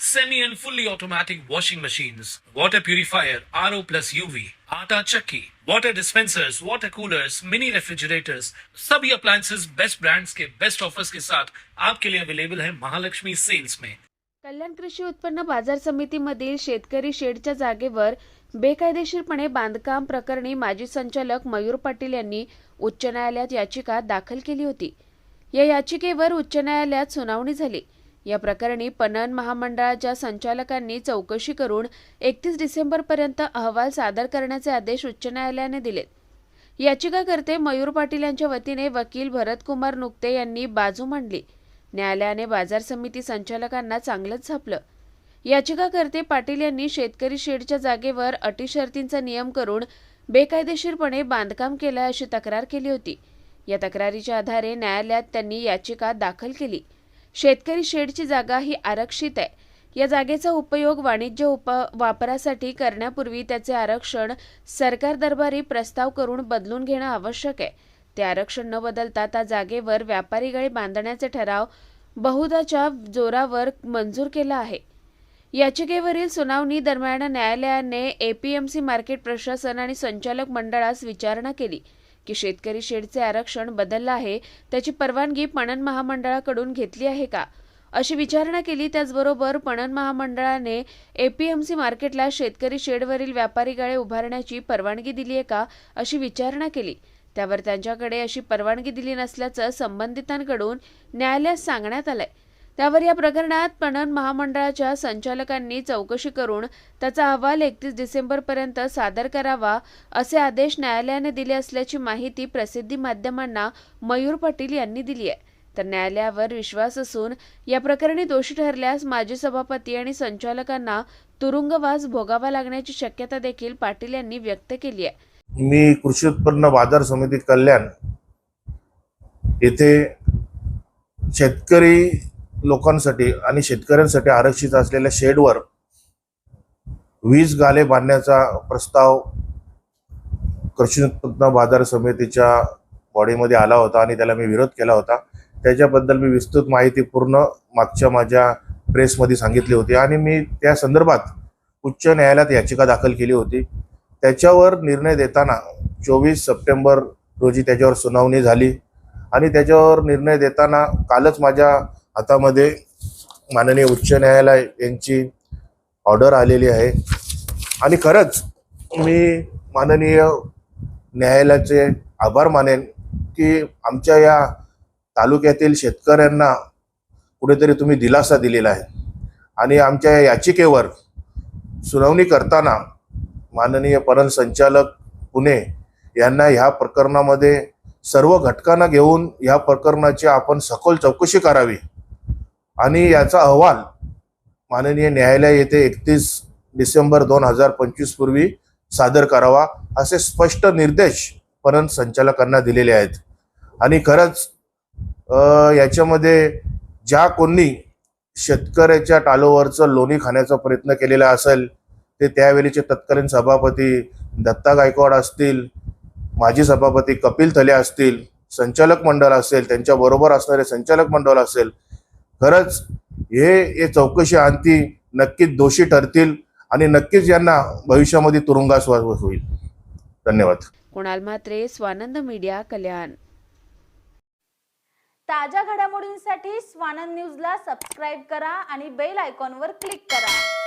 semi and fully automatic washing machines, water purifier, RO plus UV, आटा चक्की, water dispensers, water coolers, mini refrigerators, सभी appliances. Best brands के best offers के साथ आपके लिए अवेलेबल है महालक्ष्मी सेल्स में कल्याण कृषी उत्पन्न बाजार समितीमधील शेतकरी शेडच्या जागेवर बेकायदेशीरपणे बांधकाम प्रकरणी माजी संचालक मयूर पाटील यांनी उच्च न्यायालयात याचिका दाखल केली होती. या याचिकेवर उच्च न्यायालयात सुनावणी झाली. या प्रकरणी पणन महामंडळाच्या संचालकांनी चौकशी करून एकतीस डिसेंबरपर्यंत अहवाल सादर करण्याचे आदेश उच्च न्यायालयाने दिलेत. याचिकाकर्ते मयूर पाटील यांच्या वतीने वकील भरतकुमार नुकते यांनी बाजू मांडली. न्यायालयाने बाजार समिती संचालकांना चांगलंच झापलं याचिकाकर्ते पाटील यांनी शेतकरी शेडच्या जागेवर अटी शर्तींचा नियम करून बेकायदेशीरपणे बांधकाम केलं अशी तक्रार केली होती. या तक्रारीच्या आधारे न्यायालयात त्यांनी याचिका दाखल केली. शेतकरी शेडची जागा ही आरक्षित आहे. या जागेचा उपयोग वाणिज्य उप वापरासाठी करण्यापूर्वी त्याचे आरक्षण सरकार दरबारी प्रस्ताव करून बदलून घेणं आवश्यक आहे. ते आरक्षण न बदलता त्या जागेवर व्यापारी गळी बांधण्याचे ठराव बहुदाच्या जोरावर मंजूर केला आहे. याचिकेवरील सुनावणी दरम्यान न्यायालयाने एपीएमसी मार्केट प्रशासन आणि संचालक मंडळास विचारणा केली. की शेतकरी शेडचे आरक्षण बदललं आहे त्याची परवानगी पणन महामंडळाकडून घेतली आहे का? अशी विचारणा केली त्याचबरोबर पणन महामंडळाने एपीएमसी मार्केटला शेतकरी शेडवरील व्यापारी गाळे उभारण्याची परवानगी दिली आहे का अशी विचारणा केली. त्यावर त्यांच्याकडे अशी परवानगी दिली नसल्याचं संबंधितांकडून न्यायालयात सांगण्यात आलंय. त्यावर या प्रकरणात पणन महामंडळाच्या संचालकांनी चौकशी करून त्याचा अहवाल एकतीस डिसेंबरपर्यंत सादर करावा असे आदेश न्यायालयाने दिले असल्याची माहिती प्रसिद्धी माध्यमांना मयूर पाटील यांनी दिली आहे. तर न्यायालयावर विश्वास असून या प्रकरणी दोषी ठरल्यास माजी सभापती आणि संचालकांना तुरुंगवास भोगावा लागण्याची शक्यता देखील पाटील यांनी व्यक्त केली आहे. मी कृषी उत्पन्न बाजार समिती कल्याण येथे शेतकरी लोकांसाठी आणि शेतकऱ्यांसाठी आरक्षित असलेल्या शेडवर वीज गाले बांधण्याचा प्रस्ताव कृषी उत्पन्न बाजार समितीच्या बॉडीमध्ये आला होता आणि त्याला मी विरोध केला होता. त्याच्याबद्दल मी विस्तृत माहिती पूर्ण मागच्या माझ्या प्रेसमध्ये सांगितली होती आणि मी त्या संदर्भात उच्च न्यायालयात याचिका दाखल केली होती. त्याच्यावर निर्णय देताना चोवीस सप्टेंबर रोजी त्याच्यावर सुनावणी झाली आणि त्याच्यावर निर्णय देताना कालच माझ्या हातामध्ये माननीय उच्च न्यायालय यांची ऑर्डर आलेली आहे. आणि खरंच मी माननीय न्यायालयाचे आभार मानेन की आमच्या या तालुक्यातील शेतकऱ्यांना कुठेतरी तुम्ही दिलासा दिलेला आहे. आणि आमच्या या याचिकेवर सुनावणी करताना माननीय पणन संचालक पुणे यांना ह्या प्रकरणामध्ये सर्व घटकांना घेऊन ह्या प्रकरणाची आपण सखोल चौकशी करावी. आणि याचा अहवाल माननीय न्यायालय येथे एकतीस डिसेंबर दोन हजार पंचवीस पूर्वी सादर करावा असे स्पष्ट निर्देश पणन संचालकांना दिलेले आहेत. आणि खरंच याच्यामध्ये ज्या कोणी शेतकऱ्याच्या टालोवरचं लोणी खाण्याचा प्रयत्न केलेला असेल ते त्यावेळीचे तत्कालीन सभापती दत्ता गायकवाड असतील माजी सभापती कपिल थले असतील संचालक मंडळ असेल त्यांच्याबरोबर असणारे संचालक मंडळ असेल खरंच हे हे चौकशी अंती नक्कीच दोषी ठरतील आणि नक्कीच यांना भविष्यामध्ये तुरुंगास होईल. धन्यवाद. कुणाल म्हात्रे स्वानंद मीडिया कल्याण. ताज्या घडामोडींसाठी स्वानंद न्यूजला सबस्क्राईब करा आणि बेल आयकॉनवर क्लिक करा.